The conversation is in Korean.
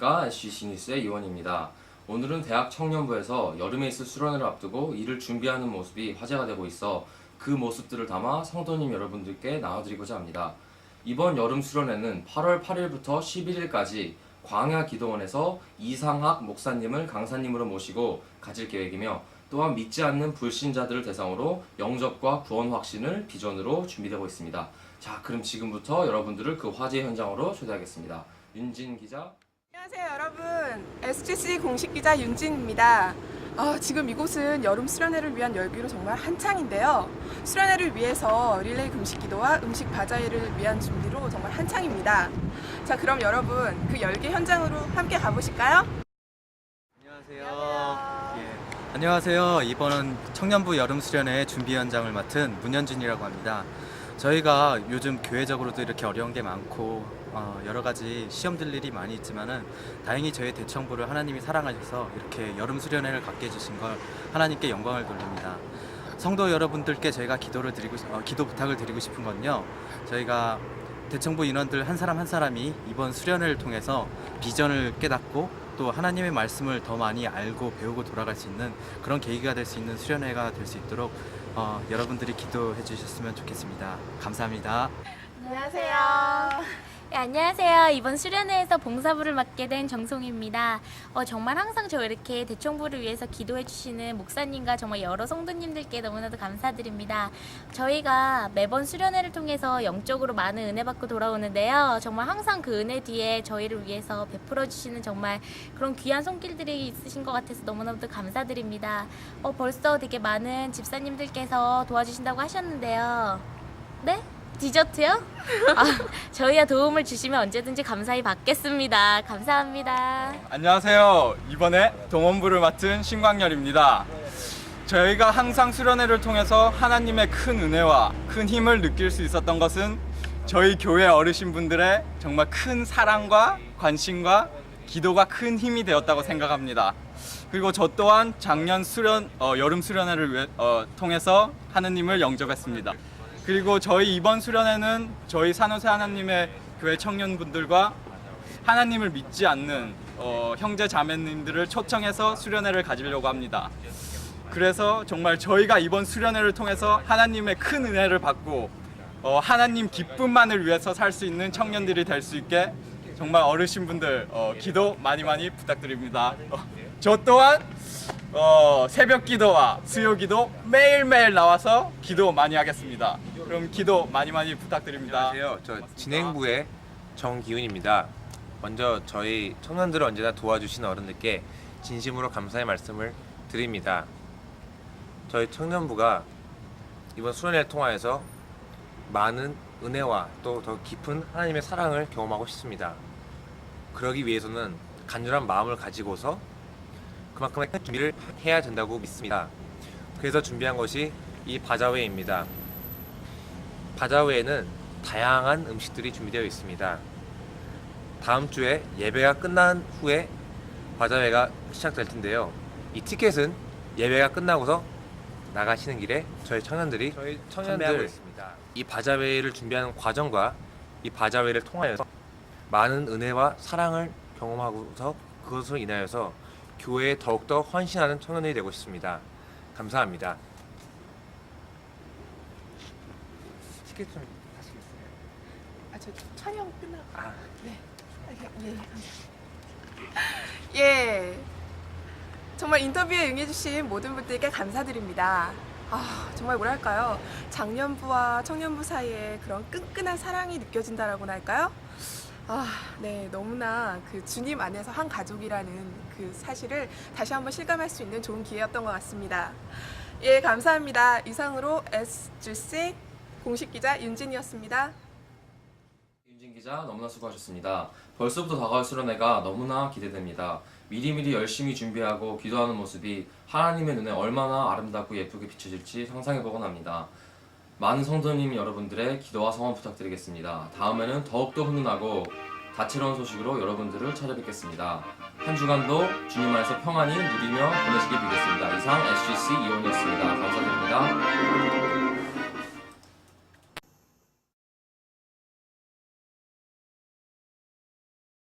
안녕하십니까 SGC 뉴스의 이원입니다. 오늘은 대학 청년부에서 여름에 있을 수련회를 앞두고 이를 준비하는 모습이 화제가 되고 있어 그 모습들을 담아 성도님 여러분들께 나눠드리고자 합니다. 이번 여름 수련회는 8월 8일부터 11일까지 광야 기도원에서 이상학 목사님을 강사님으로 모시고 가질 계획이며 또한 믿지 않는 불신자들을 대상으로 영접과 구원 확신을 비전으로 준비되고 있습니다. 자, 그럼 지금부터 여러분들을 그 화제 현장으로 초대하겠습니다. 윤진 기자. 안녕하세요 여러분 SGC 공식 기자 윤진입니다. 아, 지금 이곳은 여름 수련회를 위한 열기로 정말 한창인데요. 수련회를 위해서 릴레이 금식 기도와 음식 바자회를 위한 준비로 정말 한창입니다. 자 그럼 여러분 그 열기 현장으로 함께 가보실까요? 안녕하세요. 예. 안녕하세요. 이번은 청년부 여름 수련회 준비 현장을 맡은 문현준이라고 합니다. 저희가 요즘 교회적으로도 이렇게 어려운 게 많고 어, 여러 가지 시험 들 일이 많이 있지만은 다행히 저희 대청부를 하나님이 사랑하셔서 이렇게 여름 수련회를 갖게 해주신 걸 하나님께 영광을 돌립니다. 성도 여러분들께 저희가 기도를 드리고 싶- 어, 기도 부탁을 드리고 싶은 건요. 저희가 대청부 인원들 한 사람 한 사람이 이번 수련회를 통해서 비전을 깨닫고 또 하나님의 말씀을 더 많이 알고 배우고 돌아갈 수 있는 그런 계기가 될 수 있는 수련회가 될 수 있도록 어, 여러분들이 기도해 주셨으면 좋겠습니다. 감사합니다. 안녕하세요. 네, 안녕하세요. 이번 수련회에서 봉사부를 맡게 된 정송입니다. 어, 정말 항상 저 이렇게 대청부를 위해서 기도해 주시는 목사님과 정말 여러 성도님들께 너무나도 감사드립니다. 저희가 매번 수련회를 통해서 영적으로 많은 은혜 받고 돌아오는데요. 정말 항상 그 은혜 뒤에 저희를 위해서 베풀어 주시는 정말 그런 귀한 손길들이 있으신 것 같아서 너무나도 감사드립니다. 어, 벌써 되게 많은 집사님들께서 도와주신다고 하셨는데요. 네? 디저트요? 아, 저희가 도움을 주시면 언제든지 감사히 받겠습니다. 감사합니다. 안녕하세요. 이번에 동원부를 맡은 신광열입니다. 저희가 항상 수련회를 통해서 하나님의 큰 은혜와 큰 힘을 느낄 수 있었던 것은 저희 교회 어르신분들의 정말 큰 사랑과 관심과 기도가 큰 힘이 되었다고 생각합니다. 그리고 저 또한 작년 수련 어, 여름 수련회를 위해- 어, 통해서 하느님을 영접했습니다. 그리고 저희 이번 수련회는 저희 산호세 하나님의 교회 청년분들과 하나님을 믿지 않는 어, 형제 자매님들을 초청해서 수련회를 가지려고 합니다. 그래서 정말 저희가 이번 수련회를 통해서 하나님의 큰 은혜를 받고 어, 하나님 기쁨만을 위해서 살 수 있는 청년들이 될 수 있게 정말 어르신분들 어, 기도 많이 많이 부탁드립니다. 어, 저 또한 어, 새벽 기도와 수요 기도 매일매일 나와서 기도 많이 하겠습니다. 그럼 기도 많이 많이 부탁드립니다. 안녕하세요. 저 진행부의 정기훈입니다. 먼저 저희 청년들을 언제나 도와주신 어른들께 진심으로 감사의 말씀을 드립니다. 저희 청년부가 이번 수련회를 통하여서 많은 은혜와 또 더 깊은 하나님의 사랑을 경험하고 싶습니다. 그러기 위해서는 간절한 마음을 가지고서 그만큼의 큰 준비를 해야 된다고 믿습니다. 그래서 준비한 것이 이 바자회입니다. 바자회에는 다양한 음식들이 준비되어 있습니다. 다음 주에 예배가 끝난 후에 바자회가 시작될 텐데요. 이 티켓은 예배가 끝나고서 나가시는 길에 저희 청년들이 저희 청년들 있습니다. 이 바자회를 준비하는 과정과 이 바자회를 통하여서 많은 은혜와 사랑을 경험하고서 그것으로 인하여서 교회에 더욱더 헌신하는 청년들이 되고 싶습니다. 감사합니다. 티켓 좀 하시겠어요? 아, 저 촬영 끝나고. 아. 네. 아, 예. 예. 정말 인터뷰에 응해주신 모든 분들께 감사드립니다. 아, 정말 뭐랄까요. 장년부와 청년부 사이에 그런 끈끈한 사랑이 느껴진다라고나 할까요? 아, 네. 너무나 그 주님 안에서 한 가족이라는 그 사실을 다시 한번 실감할 수 있는 좋은 기회였던 것 같습니다. 예, 감사합니다. 이상으로 SGC 공식 기자 윤진이었습니다. 윤진 기자 너무나 수고하셨습니다. 벌써부터 다가올 수련회가 너무나 기대됩니다. 미리미리 열심히 준비하고 기도하는 모습이 하나님의 눈에 얼마나 아름답고 예쁘게 비춰질지 상상해보곤 합니다. 많은 성도님 여러분들의 기도와 성원 부탁드리겠습니다. 다음에는 더욱더 훈훈하고 다채로운 소식으로 여러분들을 찾아뵙겠습니다. 한 주간도 주님 안에서 평안히 누리며 보내시길 빌겠습니다. 이상 SGC 이원이었습니다. 감사드립니다.